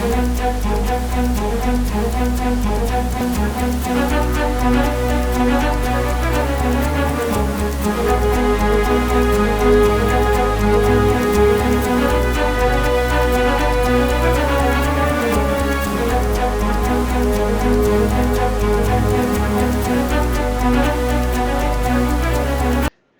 Thank you.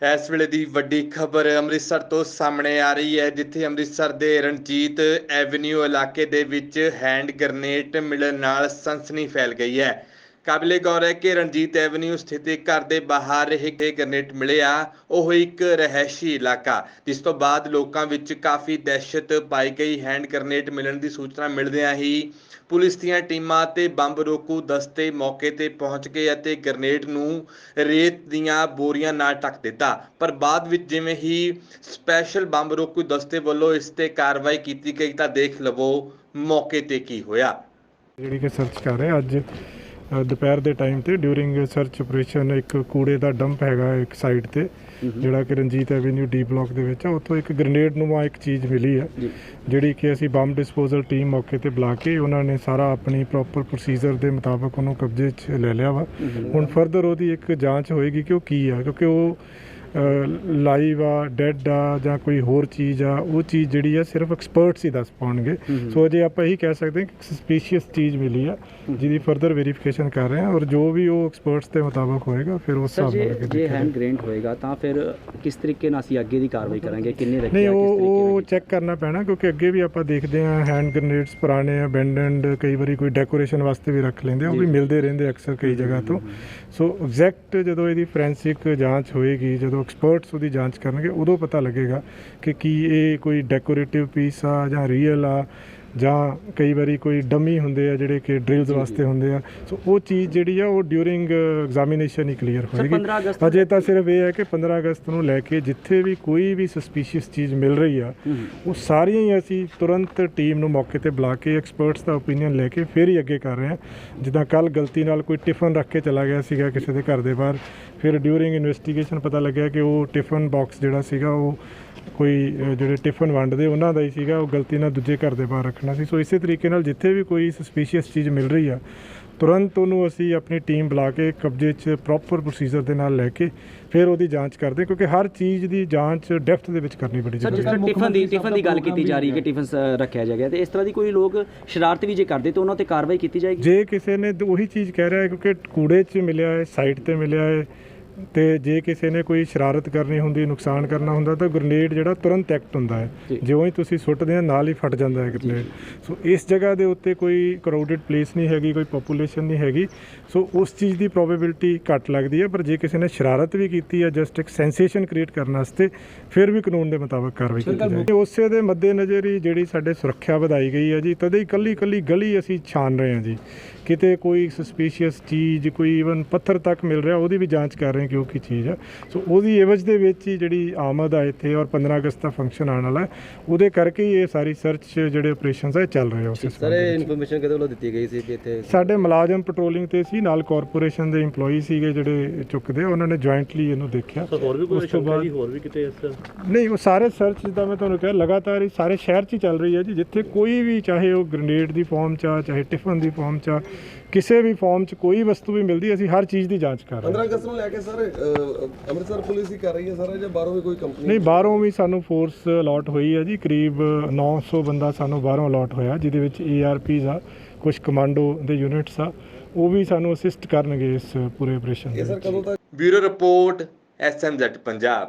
ਇਸ ਵੇਲੇ ਦੀ ਵੱਡੀ ਖਬਰ ਅੰਮ੍ਰਿਤਸਰ ਤੋਂ ਸਾਹਮਣੇ ਆ ਰਹੀ ਹੈ, ਜਿੱਥੇ ਅੰਮ੍ਰਿਤਸਰ ਦੇ ਰਣਜੀਤ ਐਵਨਿਊ ਇਲਾਕੇ ਦੇ ਵਿੱਚ ਹੈਂਡ ਗ੍ਰਨੇਡ ਮਿਲਣ ਨਾਲ ਸਨਸਨੀ ਫੈਲ ਗਈ ਹੈ। ਕਾਬਲੇ ਗੌਰ ਹੈ ਕਿ ਰਣਜੀਤ ਐਵਨਿਊ ਸਥਿਤ ਇੱਕ ਘਰ ਦੇ ਬਾਹਰ ਇੱਕ ਗ੍ਰਨੇਡ ਮਿਲਿਆ। ਉਹ ਇੱਕ ਰਹਿਸ਼ੀ ਇਲਾਕਾ, ਜਿਸ ਤੋਂ ਬਾਅਦ ਲੋਕਾਂ ਵਿੱਚ ਕਾਫੀ ਦਹਿਸ਼ਤ ਪਾਈ ਗਈ। ਹੈਂਡ ਗ੍ਰਨੇਡ ਮਿਲਣ ਦੀ ਸੂਚਨਾ ਮਿਲਦਿਆਂ ਹੀ ਪੁਲਿਸ ਦੀਆਂ ਟੀਮਾਂ ਤੇ ਬੰਬ ਰੋਕੂ ਦਸਤੇ ਮੌਕੇ ਤੇ ਪਹੁੰਚ ਗਏ ਅਤੇ ਗ੍ਰਨੇਡ ਨੂੰ ਰੇਤ ਦੀਆਂ ਬੋਰੀਆਂ ਨਾਲ ਟੱਕ ਦਿੱਤਾ। ਪਰ ਬਾਅਦ ਵਿੱਚ ਜਿਵੇਂ ਹੀ ਸਪੈਸ਼ਲ ਬੰਬ ਰੋਕੂ ਦਸਤੇ ਵੱਲੋਂ ਇਸ ਤੇ ਕਾਰਵਾਈ ਕੀਤੀ ਗਈ ਤਾਂ ਦੇਖ ਲਵੋ ਮੌਕੇ ਤੇ ਕੀ ਹੋਇਆ। ਜਿਹੜੀ ਕਿ ਸਰਚ ਕਰ ਰਹੇ ਅੱਜ ਦੁਪਹਿਰ ਦੇ ਟਾਈਮ ਤੇ ਡਿਊਰਿੰਗ ਸਰਚ ਆਪਰੇਸ਼ਨ ਇੱਕ ਕੂੜੇ ਦਾ ਡੰਪ ਹੈਗਾ ਇੱਕ ਸਾਈਡ ਤੇ ਜਿਹੜਾ ਕਿ ਰਣਜੀਤ ਐਵਨਿਊ ਡੀ ਬਲਾਕ ਦੇ ਵਿੱਚ ਆ ਉੱਥੋਂ ਇੱਕ ਗ੍ਰਨੇਡ ਨੂੰਮਾ ਇੱਕ ਚੀਜ਼ ਮਿਲੀ ਆ ਜਿਹੜੀ ਕਿ ਅਸੀਂ ਬੰਬ ਡਿਸਪੋਜ਼ਲ ਟੀਮ ਮੌਕੇ ਤੇ ਬੁਲਾ ਕੇ ਉਹਨਾਂ ਨੇ ਸਾਰਾ ਆਪਣੀ ਪ੍ਰੋਪਰ ਪ੍ਰੋਸੀਜਰ ਦੇ ਮੁਤਾਬਕ ਉਹਨੂੰ ਕਬਜ਼ੇ 'ਚ ਲੈ ਲਿਆ ਵਾ। ਹੁਣ ਫਰਦਰ ਉਹਦੀ ਇੱਕ ਜਾਂਚ ਹੋਏਗੀ ਕਿ ਉਹ ਕੀ ਆ ਕਿਉਂਕਿ ਉਹ ਲਾਈਵ ਆ ਡੈਡ ਆ ਜਾਂ ਕੋਈ ਹੋਰ ਚੀਜ਼ ਆ ਉਹ ਚੀਜ਼ ਜਿਹੜੀ ਆ ਸਿਰਫ ਐਕਸਪਰਟਸ ਹੀ ਦੱਸ ਪਾਉਣਗੇ। ਸੋ ਜੇ ਆਪਾਂ ਇਹੀ ਕਹਿ ਸਕਦੇ ਹਾਂ ਕਿ ਸਸਪੀਸ਼ੀਅਸ ਚੀਜ਼ ਮਿਲੀ ਆ ਜਿਹਦੀ ਫਰਦਰ ਵੈਰੀਫਿਕੇਸ਼ਨ ਕਰ ਰਹੇ ਹਾਂ ਔਰ ਜੋ ਵੀ ਉਹ ਐਕਸਪਰਟਸ ਦੇ ਮੁਤਾਬਕ ਹੋਏਗਾ ਫਿਰ ਉਸ ਹਿਸਾਬ ਨਾਲ ਜੇ ਹੈਂਡ ਗ੍ਰੇਨਡ ਹੋਏਗਾ ਤਾਂ ਫਿਰ ਕਿਸ ਤਰੀਕੇ ਨਾਲ ਅਸੀਂ ਅੱਗੇ ਦੀ ਕਾਰਵਾਈ ਕਰਾਂਗੇ? ਕਿੰਨੇ ਰੱਖਿਆ ਨਹੀਂ ਕਿਸ ਉਹ ਤਰੀਕੇ ਉਹ ਨਾਲ ਚੈੱਕ ਕਰਨਾ ਪੈਣਾ ਕਿਉਂਕਿ ਅੱਗੇ ਵੀ ਆਪਾਂ ਦੇਖਦੇ ਹਾਂ ਹੈਂਡ ਗ੍ਰਨੇਡਸ ਪੁਰਾਣੇ ਆ ਬੈਂਡਡ ਕਈ ਵਾਰੀ ਕੋਈ ਡੈਕੋਰੇਸ਼ਨ ਵਾਸਤੇ ਵੀ ਰੱਖ ਲੈਂਦੇ ਆ ਉਹ ਵੀ। ਮਿਲਦੇ ਰਹਿੰਦੇ ਅਕਸਰ ਕਈ ਜਗ੍ਹਾ ਤੋਂ। ਸੋ ਐਗਜ਼ੈਕਟ ਜਦੋਂ ਇਹਦੀ ਫੋਰੈਂਸਿਕ ਜਾਂਚ ਹੋਏਗੀ ਜਦੋਂ ਐਕਸਪਰਟਸ ਉਹਦੀ ਜਾਂਚ ਕਰਨਗੇ, ਉਦੋਂ ਪਤਾ ਲੱਗੇਗਾ ਕਿ ਕੀ ਇਹ ਕੋਈ ਡੈਕੋਰੇਟਿਵ ਪੀਸ ਆ ਜਾਂ ਰੀਅਲ ਆ ਜਾਂ ਕਈ ਵਾਰੀ ਕੋਈ ਡਮੀ ਹੁੰਦੇ ਆ ਜਿਹੜੇ ਕਿ ਡਰਿਲਸ। ਵਾਸਤੇ ਹੁੰਦੇ ਆ। ਸੋ ਉਹ ਚੀਜ਼ ਜਿਹੜੀ ਆ ਉਹ ਡਿਊਰਿੰਗ ਐਗਜ਼ਾਮੀਨੇਸ਼ਨ ਹੀ ਕਲੀਅਰ ਹੋਏਗੀ। 15 ਅਗਸਤ ਅਜੇ ਤਾਂ ਸਿਰਫ ਇਹ ਹੈ ਕਿ 15 ਅਗਸਤ ਨੂੰ ਲੈ ਕੇ ਜਿੱਥੇ ਵੀ ਕੋਈ ਵੀ ਸਸਪੀਸ਼ੀਅਸ ਚੀਜ਼ ਮਿਲ ਰਹੀ ਆ ਉਹ ਸਾਰੀਆਂ ਹੀ ਅਸੀਂ ਤੁਰੰਤ ਟੀਮ ਨੂੰ ਮੌਕੇ ਤੇ ਬੁਲਾ ਕੇ ਐਕਸਪਰਟਸ ਦਾ ਓਪੀਨੀਅਨ ਲੈ ਕੇ ਫਿਰ ਹੀ ਅੱਗੇ ਕਰ ਰਹੇ ਹਾਂ। ਜਿੱਦਾਂ ਕੱਲ ਗਲਤੀ ਨਾਲ ਕੋਈ ਟਿਫਨ ਰੱਖ ਕੇ ਚਲਾ ਗਿਆ ਸੀਗਾ ਕਿਸੇ ਦੇ ਘਰ ਦੇ ਬਾਹਰ ਫਿਰ ਡਿਊਰਿੰਗ ਇਨਵੈਸਟੀਗੇਸ਼ਨ ਪਤਾ ਲੱਗਿਆ ਕਿ ਉਹ ਟਿਫਨ ਬਾਕਸ ਜਿਹੜਾ ਸੀਗਾ ਉਹ ਕੋਈ ਜਿਹੜੇ ਟਿਫਨ ਵੰਡਦੇ ਉਹਨਾਂ ਦਾ ਹੀ ਸੀਗਾ ਉਹ ਗਲਤੀ ਨਾਲ ਦੂਜੇ ਘਰ ਦੇ ਬਾਹਰ ਰੱਖਣਾ ਸੀ। ਸੋ ਇਸੇ ਤਰੀਕੇ ਨਾਲ ਜਿੱਥੇ ਵੀ ਕੋਈ ਸਸਪੀਸ਼ੀਅਸ ਚੀਜ਼ ਮਿਲ ਰਹੀ ਆ ਤੁਰੰਤ ਉਹਨੂੰ ਅਸੀਂ ਆਪਣੀ ਟੀਮ ਬੁਲਾ ਕੇ ਕਬਜ਼ੇ 'ਚ ਪ੍ਰੋਪਰ ਪ੍ਰੋਸੀਜਰ ਦੇ ਨਾਲ ਲੈ ਕੇ ਫਿਰ ਉਹਦੀ ਜਾਂਚ ਕਰਦੇ ਕਿਉਂਕਿ ਹਰ ਚੀਜ਼ ਦੀ ਜਾਂਚ ਡੈਫਥ ਦੇ ਵਿੱਚ ਕਰਨੀ ਬੜੀ ਸਰ ਜ਼ਰੂਰੀ ਹੈ ਟਿਫਨ ਦੀ ਟਿਫਨ ਦੀ ਗੱਲ ਕੀਤੀ ਜਾ ਰਹੀ ਹੈ ਕਿ ਟਿਫਨ ਰੱਖਿਆ ਜਾਏਗਾ ਤੇ ਇਸ ਤਰ੍ਹਾਂ ਦੀ ਕੋਈ ਲੋਕ ਸ਼ਰਾਰਤ ਵੀ ਜੇ ਕਰਦੇ ਤਾਂ ਉਹਨਾਂ ਤੇ ਕਾਰਵਾਈ ਕੀਤੀ ਜਾਏਗੀ? ਜੇ ਕਿਸੇ ਨੇ ਉਹੀ ਚੀਜ਼ ਕਹਿ ਰਿਹਾ ਹੈ ਕਿਉਂਕਿ ਕੂੜੇ 'ਚ ਮਿਲਿਆ ਹੈ ਸਾਈਟ ਤੇ ਮਿਲਿਆ ਹੈ ਤੇ ਜੇ ਕਿਸੇ ਨੇ ਕੋਈ ਸ਼ਰਾਰਤ ਕਰਨੀ ਹੁੰਦੀ ਨੁਕਸਾਨ ਕਰਨਾ ਹੁੰਦਾ ਤਾਂ ਗ੍ਰਨੇਡ ਜਿਹੜਾ ਤੁਰੰਤ ਐਕਟ ਹੁੰਦਾ ਹੈ। ਜਿਉਂ ਹੀ ਤੁਸੀਂ ਸੁੱਟਦੇ ਆ ਨਾਲ ਹੀ ਫਟ ਜਾਂਦਾ ਹੈ ਗ੍ਰਨੇਡ ਸੋ ਇਸ ਜਗ੍ਹਾ ਦੇ ਉੱਤੇ ਕੋਈ ਕਰਾਊਡਡ ਪਲੇਸ ਨਹੀਂ ਹੈਗੀ ਕੋਈ ਪੋਪੂਲੇਸ਼ਨ ਨਹੀਂ ਹੈਗੀ। ਸੋ ਉਸ ਚੀਜ਼ ਦੀ ਪ੍ਰੋਬੇਬਿਲਿਟੀ ਘੱਟ ਲੱਗਦੀ ਹੈ ਪਰ ਜੇ ਕਿਸੇ ਨੇ ਸ਼ਰਾਰਤ ਵੀ ਕੀਤੀ ਹੈ ਜਸਟ ਇੱਕ ਸੈਂਸੇਸ਼ਨ ਕ੍ਰੀਏਟ ਕਰਨ ਵਾਸਤੇ ਫਿਰ ਵੀ ਕਾਨੂੰਨ ਦੇ ਮੁਤਾਬਕ ਕਾਰਵਾਈ ਕੀਤੀ ਜਾਏਗੀ। ਉਸੇ ਦੇ ਮੱਦੇਨਜ਼ਰ ਹੀ ਜਿਹੜੀ ਸਾਡੇ ਸੁਰੱਖਿਆ ਵਧਾਈ ਗਈ ਹੈ ਜੀ ਤਦੇ ਹੀ ਕੱਲੀ ਕੱਲੀ ਗਲੀ ਅਸੀਂ ਛਾਨ ਰਹੇ ਹਾਂ ਜੀ। ਕਿਤੇ ਕੋਈ ਸਸਪੀਸ਼ੀਅਸ ਚੀਜ਼ ਕੋਈ ਇਵਨ ਪੱਥਰ ਤੱਕ ਮਿਲ ਰਿਹਾ ਉਹਦੀ ਵੀ ਜਾਂਚ ਕਰ ਰਹੇ ਕਿ ਉਹ ਕੀ ਚੀਜ਼ ਹੈ ਸੋ ਉਹਦੀ ਐਵਜ ਦੇ ਵਿੱਚ ਹੀ ਜਿਹੜੀ ਆਮਦ ਆ ਇੱਥੇ ਔਰ 15 ਅਗਸਤ ਦਾ ਫੰਕਸ਼ਨ ਆਉਣ ਵਾਲਾ ਹੈ। ਉਹਦੇ ਕਰਕੇ ਹੀ ਇਹ ਸਾਰੀ ਸਰਚ ਜਿਹੜੇ ਆਪਰੇਸ਼ਨਸ ਆ ਇਹ ਚੱਲ ਰਹੇ ਆ ਉਸ ਸਰ ਇਹ। ਇਨਫੋਰਮੇਸ਼ਨ ਕਿਹਦੇ ਵੱਲੋਂ ਦਿੱਤੀ ਗਈ ਸੀ ਕਿ ਇੱਥੇ ਸਾਡੇ ਮੁਲਾਜ਼ਮ ਪੈਟਰੋਲਿੰਗ ਤੇ ਸੀ ਨਾਲ ਕਾਰਪੋਰੇਸ਼ਨ ਦੇ EMPLOYEE ਸੀਗੇ ਜਿਹੜੇ ਚੁੱਕਦੇ ਉਹਨਾਂ ਨੇ ਜੁਆਇੰਟਲੀ ਇਹਨੂੰ ਦੇਖਿਆ। ਹੋਰ ਵੀ ਕੋਈ ਉਸ ਤੋਂ ਸ਼ੰਕਾ ਬਾਅਦ ਜੀ ਹੋਰ ਵੀ ਕਿਤੇ ਇਸ ਨਹੀਂ ਉਹ ਸਾਰੇ ਸਰਚ ਜਿੱਦਾਂ ਮੈਂ ਤੁਹਾਨੂੰ ਕਿਹਾ ਲਗਾਤਾਰ ਹੀ ਸਾਰੇ ਸ਼ਹਿਰ 'ਚ ਹੀ ਚੱਲ ਰਹੀ ਹੈ ਜੀ ਜਿੱਥੇ ਕੋਈ ਵੀ ਚਾਹੇ ਉਹ ਗ੍ਰਨੇਡ ਦੀ ਫਾਰਮ 'ਚ ਆ ਚਾਹੇ ਟਿਫਨ ਦੀ ਫਾਰਮ 'ਚ ਆ ਕਿਸੇ ਵੀ ਫਾਰਮ 'ਚ ਕੋਈ ਵਸਤੂ ਵੀ ਮਿਲਦੀ ਅਸੀਂ ਹਰ ਚੀਜ਼ ਦੀ ਜਾਂਚ ਕਰ ਰਹੇ 15 ਹਾਂ ਅਗਸਤ ਨੂੰ ਲੈ ਕੇ ਸਰ ਅ, ਅੰਮ੍ਰਿਤਸਰ ਪੁਲਿਸ ਹੀ ਕਰ ਰਹੀ ਹੈ ਸਾਰਾ ਜਾਂ ਬਾਹਰੋਂ ਵੀ ਕੋਈ ਕੰਪਨੀ ਨਹੀਂ ਬਾਹਰੋਂ ਵੀ ਸਾਨੂੰ ਫੋਰਸ ਅਲਾਟ ਹੋਈ ਹੈ ਜੀ। ਕਰੀਬ 900 ਬੰਦਾ ਸਾਨੂੰ ਬਾਹਰੋਂ ਅਲਾਟ ਹੋਇਆ ਜਿਹਦੇ ਵਿੱਚ ਏਆਰਪੀਜ਼ ਆ ਕੁਝ ਕਮਾਂਡੋ ਦੇ ਯੂਨਿਟਸ ਆ ਉਹ ਵੀ ਸਾਨੂੰ ਅਸਿਸਟ ਕਰਨਗੇ ਇਸ ਪੂਰੇ ਆਪਰੇਸ਼ਨ ਦੇ ਇਹ ਸਰ ਕਦੋਂ ਤੱਕ bureau report SMZ Punjab.